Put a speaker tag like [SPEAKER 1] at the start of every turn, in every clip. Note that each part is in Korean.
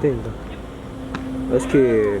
[SPEAKER 1] 때린다. 에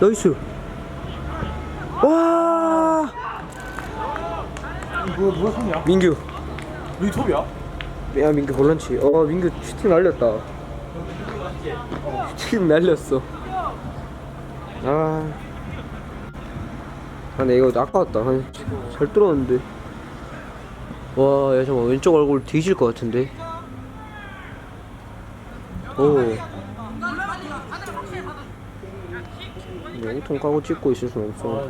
[SPEAKER 1] 나이스. 와
[SPEAKER 2] 이거 누가 손이야?
[SPEAKER 1] 민규.
[SPEAKER 2] 우리 톱이야?
[SPEAKER 1] 야 민규 볼런치. 어 민규 슈팅 날렸다. 슈팅 날렸어. 아. 아, 근데 이거 아까웠다. 아, 잘 뚫었는데. 와, 야, 잠깐 왼쪽 얼굴 뒤질 것 같은데. 오. 영통 까고 찍고 있을 순 없어.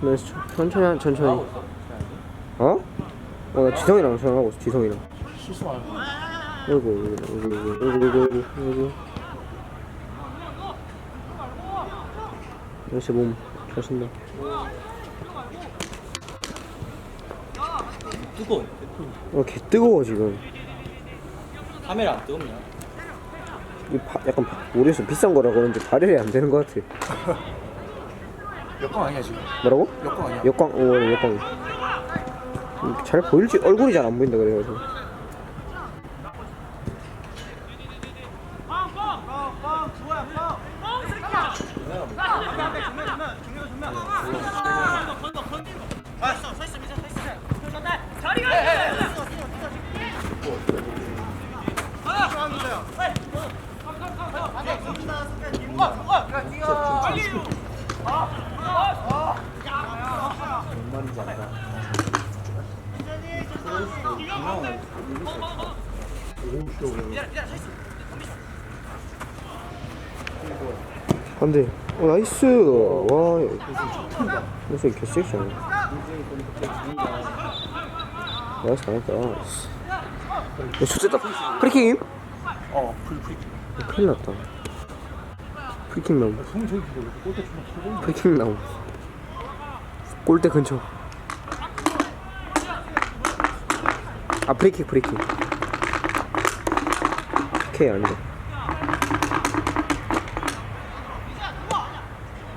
[SPEAKER 1] 네, 천천히, 한- 천천히. 어? 어, 나 지성이랑 전화하고 있어, 지성이랑. 어이구, 어이구, 어이구, 어이구, 어이구, 어이구. 역시 몸, 잘 쓴다.
[SPEAKER 3] 뜨거워.
[SPEAKER 1] 어, 개 뜨거워, 지금.
[SPEAKER 3] 카메라 안 뜨겁냐?
[SPEAKER 1] 이 바, 약간, 바- 모르겠어. 비싼 거라 그런지 발열이 안 되는 것 같아.
[SPEAKER 2] 역광 아니야 지금
[SPEAKER 1] 뭐라고?
[SPEAKER 2] 역광 아니야
[SPEAKER 1] 역광, 오, 역광. 음, 잘 보일지, 얼굴이 잘 안 보인다, 그래가지고. 안 돼. 어, 나이스. 와, 무슨 개섹시하네. 나이스, 잘했다. 야, 좋겠다. 프리킹임?
[SPEAKER 2] 어 풀풀
[SPEAKER 1] 큰일 났다. 프리킹 나옴.
[SPEAKER 2] 형 저기 그거 골대
[SPEAKER 1] 근처. 아, 프리킥, 프리킥. K 아니다.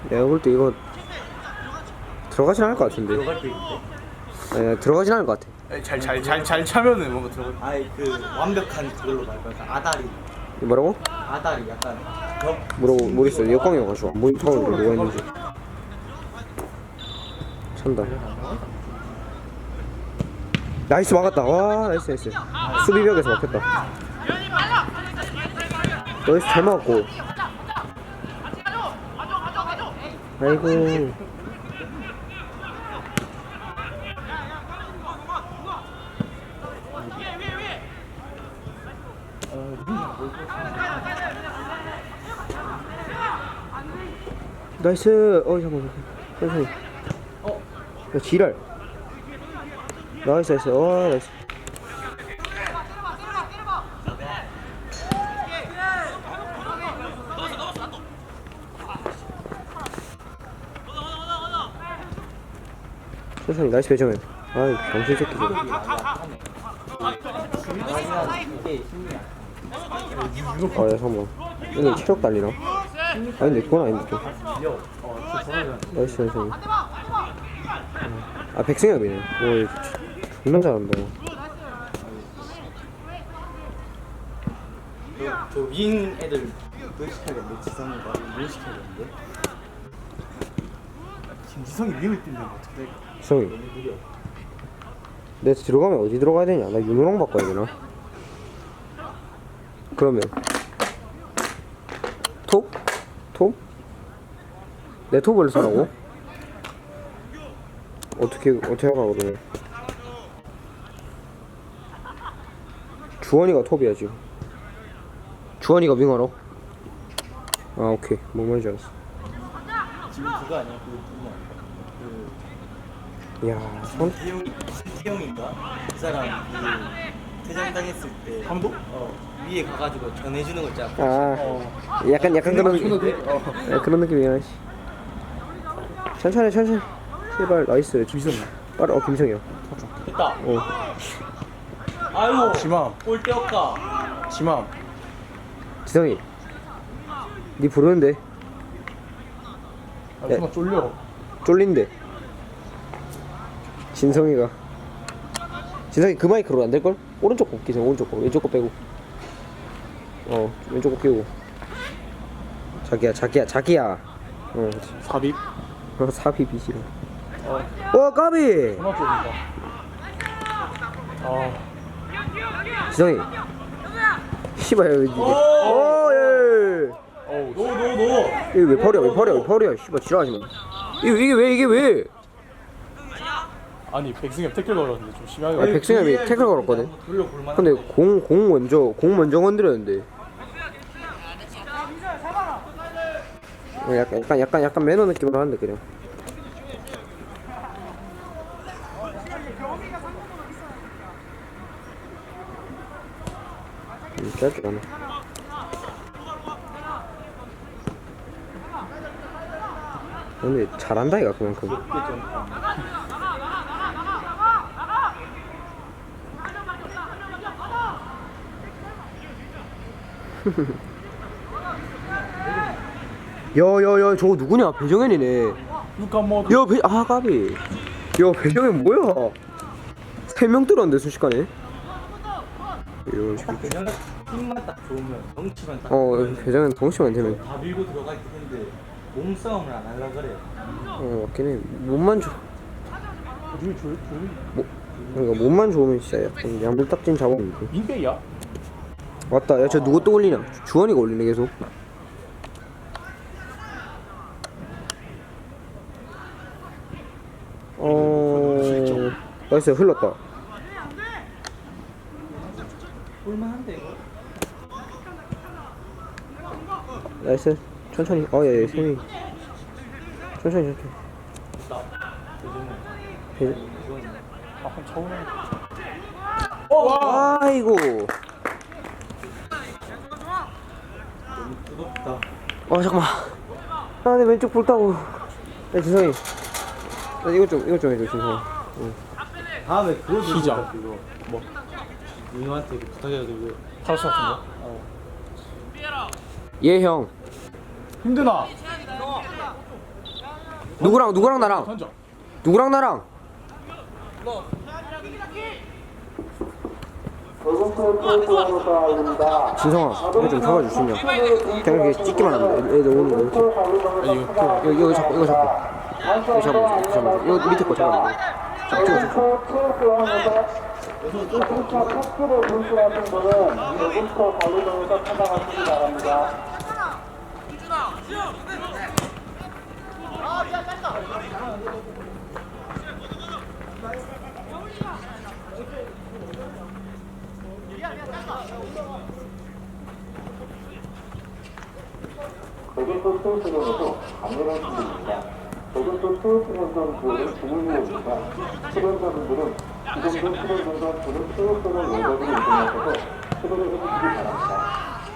[SPEAKER 1] 내가 볼 때 이거 들어가진 않을 것 같은데.
[SPEAKER 3] 들어갈 때 있는데.
[SPEAKER 1] 아니, 들어가진 않을 것 같아.
[SPEAKER 2] 잘잘 잘잘 차면은 뭔가 들어가
[SPEAKER 3] 아예 그 완벽한 그걸로 말고 약간 아다리.
[SPEAKER 1] 뭐라고?
[SPEAKER 3] 아다리 약간 벽.
[SPEAKER 1] 뭐라고 모르겠어. 역광이어가지고 안 보인 상황이 뭐가 있는지. 찬다. 나이스 막았다. 와 나이스 나이스. 수비벽에서 막혔다. 나이스 잘 막았고. 아이고. 나이스. 어 잠깐만. 천천히. 어. 야 지랄. 나이스 나이스. 와 나이스. 천천히 나이스 배정해. 아이 병신 새끼 저거.
[SPEAKER 3] 이게 힘이야.
[SPEAKER 1] 아, 야, 잠깐만. 오늘 체력 달리나? 아니, 근데 그건 아닌데, 좀. 나이스, 나이스. 아, 백승엽이네. 오, 이거 존나 잘한다.
[SPEAKER 3] 저윙 애들 그거 시켜야겠는데 지성이가 윙 시켜야겠는데.
[SPEAKER 2] 김지성이 윙을 뛰면 어떻게 돼?
[SPEAKER 1] 지성이. 내가 들어가면 어디 들어가야 되냐? 나 윤호랑 바꿔야 되나? 그러면. 톱? 톱? 내 톱을 사라고? 어떻게, 어떻게 하라 그러면? 주원이가 톱이야 지금 주원이가 윙어로 아 오케이 뭔 말인지 알았어
[SPEAKER 3] 지금 그거 아니야? 그 누구냐?
[SPEAKER 1] 이야
[SPEAKER 3] 손그 태용이 태용인가? 그 사람 그 퇴장당했을 때
[SPEAKER 2] 감독?
[SPEAKER 3] 어 위에 가가지고 전해주는 거 있잖아.
[SPEAKER 1] 아
[SPEAKER 2] 어.
[SPEAKER 1] 약간 약간 그런
[SPEAKER 2] 손도 돼? 어.
[SPEAKER 1] 야, 그런 느낌이야 씨. 천천히 천천히 제발 나이스
[SPEAKER 2] 김선우.
[SPEAKER 1] 빠르 어 김성이야
[SPEAKER 3] 됐다.
[SPEAKER 1] 어
[SPEAKER 3] 아유.
[SPEAKER 2] 지맘.
[SPEAKER 3] 골 떼었까.
[SPEAKER 2] 지맘.
[SPEAKER 1] 지성이 니 부르는데
[SPEAKER 2] 아, 정말 쫄려.
[SPEAKER 1] 쫄린데 진성이가 진성이 그 마이크로 안 될걸? 오른쪽 거 끼세요 오른쪽 거 왼쪽 거 빼고 어 왼쪽 거 끼고 자기야 자기야 자기야 어.
[SPEAKER 2] 삽입.
[SPEAKER 1] 어, 삽이 비시로
[SPEAKER 2] 어.
[SPEAKER 1] 어 까비
[SPEAKER 2] 전화. 아.
[SPEAKER 1] 지성이 씨발 여기 어예
[SPEAKER 2] 어우.
[SPEAKER 3] 노노 노.
[SPEAKER 1] 이게 왜 버려 왜 버려 왜 버려 씨발 지랄하지 마 이게 왜 이게 왜
[SPEAKER 2] 아니 백승엽 태클 걸었는데 좀 심하게.
[SPEAKER 1] 아니, 백승엽이 태클 걸었거든. 근데 공 공 먼저 공 먼저 건드렸는데 어, 약간 약간 약간 약간 매너 느낌으로 하는데 그냥 음, 짧게 가네 근데 잘한다 이가 그만큼 야야야 저거 누구냐 배정현이네
[SPEAKER 2] 루카 모드.
[SPEAKER 1] 야, 배, 아, 까비. 야, 배정현 뭐야? 세 명 들었는데, 순식간에? 이런 식.
[SPEAKER 3] 딱 그냥 힘만 딱 좋으면 덩치만 딱.
[SPEAKER 1] 어,
[SPEAKER 3] 좋으면
[SPEAKER 1] 배정현 덩치만 되면.
[SPEAKER 3] 다 밀고 들어가 있을 텐데 몸싸움을 안 하려 그래.
[SPEAKER 1] 어, 맞긴 해. 몸만 좋,
[SPEAKER 2] 조용히 조용히.
[SPEAKER 1] 뭐, 그러니까 몸만 좋으면 진짜 약간 양불 딱진 작업인데.
[SPEAKER 2] 민백이야?
[SPEAKER 1] 맞다. 야, 저 누구 또 올리냐? 주- 주원이가 올리네, 계속. 어, 나이스, 흘렀다.
[SPEAKER 3] 볼만한데 이거.
[SPEAKER 1] 나이스. 천천히. 어, 예, 예, 세미. 천천히, 천천히. 배-
[SPEAKER 3] 이건
[SPEAKER 2] 아, 한 차오네.
[SPEAKER 1] 아이고.
[SPEAKER 3] 너 무 뜨겁다.
[SPEAKER 1] 어 잠깐만. 아, 내 왼쪽 불 따고. 야 지성이. 나 이거 좀 이거 좀 해줘 지성.
[SPEAKER 3] 다음에 그거 좀
[SPEAKER 2] 시작.
[SPEAKER 3] 그거. 뭐 민호한테 그 부탁해가지고
[SPEAKER 2] 타로스 같은 거?
[SPEAKER 3] 어.
[SPEAKER 1] 얘 형.
[SPEAKER 2] 힘드나?
[SPEAKER 1] 누구랑 누구랑 나랑
[SPEAKER 2] 던져.
[SPEAKER 1] 누구랑 나랑. 진성아, 이거 좀 있냐? 그냥 이렇게 찍기만 하면 돼. 애들 오는 거 이렇게.
[SPEAKER 2] 아니 이거
[SPEAKER 1] 이거 이거 잡고 이거 잡고. 이거 잡아, 이거 잡아. 이거 밑에 거 잡아. 잡고 잡고.
[SPEAKER 4] 대전도 체육관에서 강렬한 분들입니다. 대전도 체육관에서 주문이옵니다. 출연자분들은 기존도 출연자분들은 체육관을 외곽으로 이동하셔서 체결을 해주시기 바랍니다.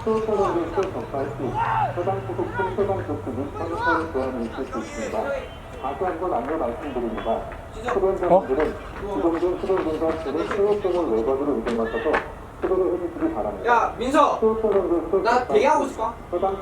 [SPEAKER 4] 체육관에서 접할 시 해당 소속팀 해당 조건은 선수를 제한을 있을 수 있습니다. 다시 한번 안내 말씀드립니다. 출연자분들은 기존도 출연자분들은 체육관을 외곽으로 이동하셔서
[SPEAKER 1] 야 민서, 나 대기하고
[SPEAKER 4] 소속팀 해당